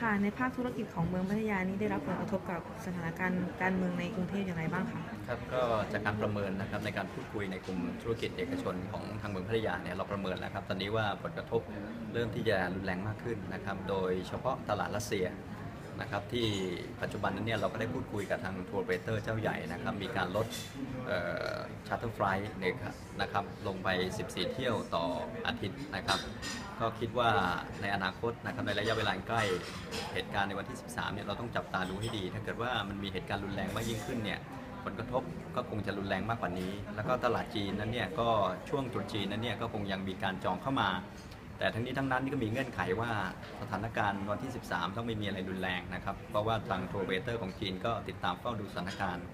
ค่ะในภาคธุรกิจของเมืองพัทยานี้ได้รับผลกระทบกับสถานการณ์การเมืองในกรุงเทพอย่างไรบ้างคะครับก็จากการประเมินนะครับในการพูดคุยในกลุ่มธุรกิจเอกชนของทางเมืองพัทยาเนี่ยเราประเมินแล้วครับตอนนี้ว่าผลกระทบเริ่มที่จะรุนแรงมากขึ้นนะครับโดยเฉพาะตลาดรัสเซีย นะครับที่ปัจจุบันนั้นเนี่ยเราก็ได้พูดคุยกับทางทัวร์เบรเตอร์เจ้าใหญ่นะครับมีการลดชาร์เตอร์ไฟล์เนี่ยครับนะครับลงไป 14 เที่ยวต่ออาทิตย์นะครับ ก็คิดว่าในอนาคตนะครับในระยะเวลาใกล้เหตุการณ์ในวันที่ 13เนี่ยเราต้องจับตาดูให้ดี ถ้าเกิดว่ามันมีเหตุการณ์รุนแรงมากยิ่งขึ้นเนี่ยผลกระทบก็คงจะรุนแรงมากกว่านี้ แล้วก็ตลาดจีนนั้นเนี่ยก็ช่วงตรุษจีนนั้นเนี่ยก็คงยังมีการจองเข้ามา แต่ทั้งนี้ทั้งนั้นนี่ก็มีเงื่อนไขว่าสถานการณ์วันที่ 13 ต้องไม่มีอะไรรุนแรงนะครับ เพราะว่าทางทัวร์เบเตอร์ของจีนก็ติดตามเฝ้าดูสถานการณ์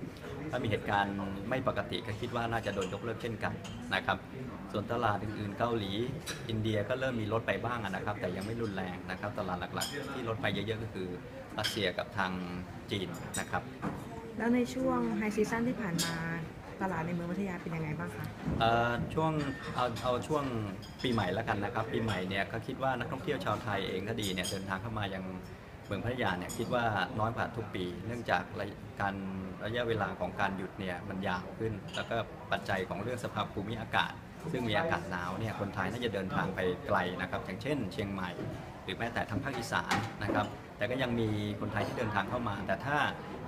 ถ้ามีเหตุการณ์ไม่ปกติก็คิดว่าน่าจะโดนยกเลิกเช่นกันนะครับ ส่วนตลาดอื่นๆเกาหลี อินเดียก็เริ่มมีลดไปบ้างนะครับ แต่ยังไม่รุนแรงนะครับ ตลาดหลักๆ ที่ลดไปเยอะๆก็คือรัสเซียกับทางจีนนะครับ แล้วในช่วงไฮซีซั่นที่ผ่านมา ตลาดในเมืองพัทยาเป็นยังไงบ้างคะ เอ่อช่วงเอาเอาช่วงปีใหม่แล้วกันนะครับ ปีใหม่เนี่ยก็คิดว่านักท่องเที่ยวชาวไทยเองก็ดีเนี่ยเดินทางเข้ามายังเมืองพัทยาเนี่ยคิดว่าน้อยกว่าทุกปี เนื่องจากระยะการระยะเวลาของการหยุดเนี่ยมันยาวขึ้น แล้วก็ปัจจัยของเรื่องสภาพภูมิอากาศ ซึ่งมีอากาศหนาวเนี่ยคนไทยน่าจะเดินทางไปไกลนะครับ อย่างเช่น เชียงใหม่ หรือแม้แต่ทางภาคอีสานนะครับ แต่ก็ยังมีคนไทยที่เดินทางเข้ามา แต่ถ้า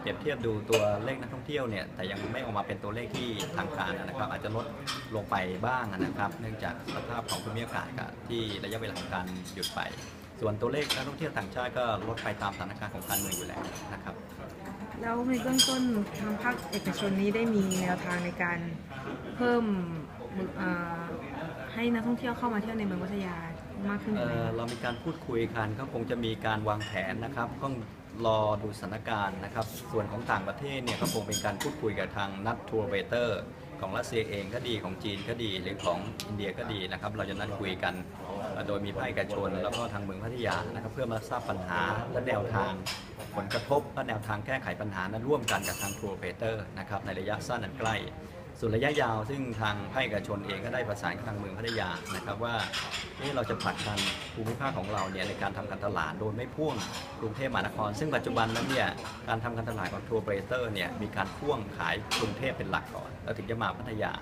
เปรียบเทียบดูตัวเลขนักท่องเที่ยวเนี่ยแต่ยังไม่ออกมาเป็นตัวเลขที่ทางการนะครับ อาจจะลดลงไปบ้างนะครับ เนื่องจากสภาพของภูมิอากาศกับที่ระยะเวลาของการหยุดไป ส่วนตัวเลขนักท่องเที่ยวต่างชาติก็ลดไปตามสถานการณ์ของการเมืองอยู่แล้วนะครับ แล้วในเบื้องต้นทางภาคเอกชนนี้ได้มีแนวทางในการเพิ่มให้นักท่องเที่ยวเข้ามาเที่ยวในเมืองพัทยา มากขึ้นไหมเอ่อเรามีการพูดคุยกันก็คงจะมีการวางแผนนะครับต้องรอดูสถานการณ์นะครับ ส่วนของต่างประเทศเนี่ยก็คงเป็นการพูดคุยกับทางนัดทัวร์เบเตอร์ ของรัสเซียเองก็ดีของจีนก็ดีหรือของอินเดียก็ดีนะครับ เราจะนัดคุยกันเอ่อโดยมีภาคเอกชน แล้วก็ทางเมืองพัทยานะครับ เพื่อมาทราบปัญหาและแนวทางผลกระทบและแนวทางแก้ไขปัญหานั้นร่วมกันกับทางทัวร์เบเตอร์นะครับในระยะสั้นอันใกล้ ส่วนระยะยาวซึ่งทางภาคเอกชนเองก็ได้ประสานกับทางเมืองพัทยานะครับว่าเอ๊ะเราจะผลักดันภูมิภาคของเราเนี่ยในการทำการตลาดโดยไม่พ่วงกรุงเทพมหานคร ซึ่งปัจจุบันนั้นเนี่ยการทำการตลาดของทัวร์เบรเตอร์เนี่ยมีการพ่วงขายกรุงเทพเป็นหลักก่อน แล้วถึงจะมาพัทยา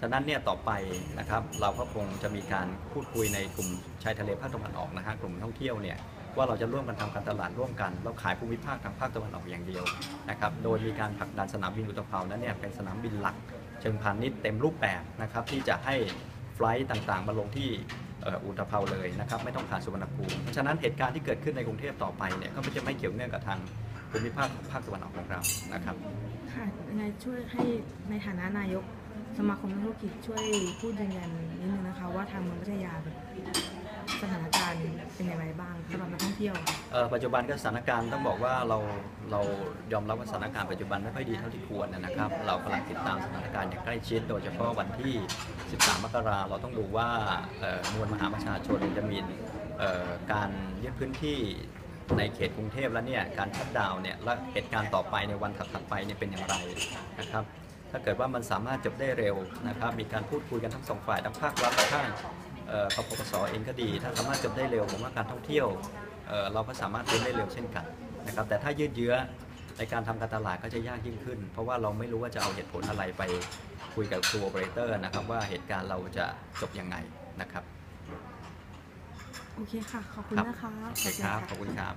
ฉะนั้นเนี่ยต่อไปนะครับเราก็คงจะมีการพูดคุยในกลุ่มชายทะเลภาคตะวันออกนะฮะกลุ่มท่องเที่ยวเนี่ยว่าเราจะร่วมกันทำการตลาดร่วมกันแล้วขายภูมิภาคทางภาคตะวันออกอย่างเดียวนะครับโดยมีการผลักดันสนามบินอุตภเปานั้นเนี่ยเป็นสนามบินหลัก ชิงพาณิชย์เต็มรูปแบบนะครับที่จะให้ไฟล์ต่างๆ มาลงที่อุตภเปาเลยนะครับไม่ต้องผ่านสุวรรณภูมิเพราะฉะนั้นเหตุการณ์ที่เกิดขึ้นในกรุงเทพต่อไปเนี่ยก็จะไม่เกี่ยวเนื่องกับทางภูมิภาคภาคตะวันออกของเรานะครับ ค่ะยังไงช่วยให้ในฐานะนายก สมาคมนักธุรกิจช่วยพูดยืนยันนิดนึงนะคะ ว่าทางเมืองพัทยาแบบสถานการณ์เป็นอย่างไรบ้างสำหรับนักท่องเที่ยวเอ่อปัจจุบันก็สถานการณ์ต้องบอกว่าเราเรายอมรับว่าสถานการณ์ปัจจุบันไม่ค่อยดีเท่าที่ควรนะครับ เรากำลังติดตามสถานการณ์อย่างใกล้ชิด โดยเฉพาะวันที่ 13 มกราเราต้องดูว่าเอ่อมวลมหาประชาชนจะมีเอ่อการยึดพื้นที่ในเขตกรุงเทพแล้วเนี่ยการชัดดาวน์เนี่ยและเหตุการณ์ต่อไปในวันถัดๆไปเนี่ยเป็นอย่างไรนะครับ ถ้าเกิดว่ามันสามารถจบได้เร็วนะครับ มีการพูดคุยกันทั้งสองฝ่ายทั้งภาครัฐและภาคเอ่อกปปสเองก็ดี ถ้าสามารถจบได้เร็วผมว่าการท่องเที่ยวเอ่อเราก็สามารถเดินได้เร็วเช่นกันนะครับแต่ถ้ายืดเยื้อในการทำการตลาดก็จะยากยิ่งขึ้น เพราะว่าเราไม่รู้ว่าจะเอาเหตุผลอะไรไปคุยกับตัวโอเปอเรเตอร์นะครับว่าเหตุการณ์เราจะจบยังไงนะครับ โอเคค่ะ ขอบคุณนะคะโอเคครับ ขอบคุณครับ